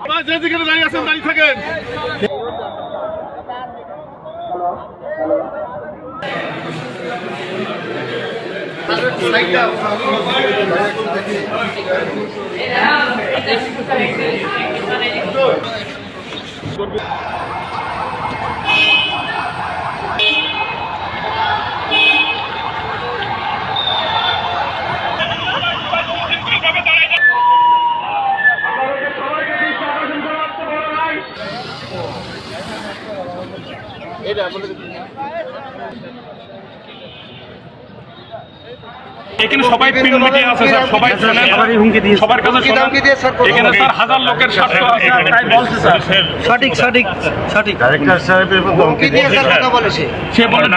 আপনারা যে যেখানে দাঁড়িয়ে আছেন দাঁড়িয়ে থাকেন করবে। এটা আমাদের এখানে সবাই প্রিন্ট মিডিয়া আছে স্যার সবাই জানেন সবার কাছে শোনেন। এখানে স্যার হাজার লোকের স্বার্থ আছে তাই বলছে স্যার। সঠিক সঠিক সঠিক। সে বলে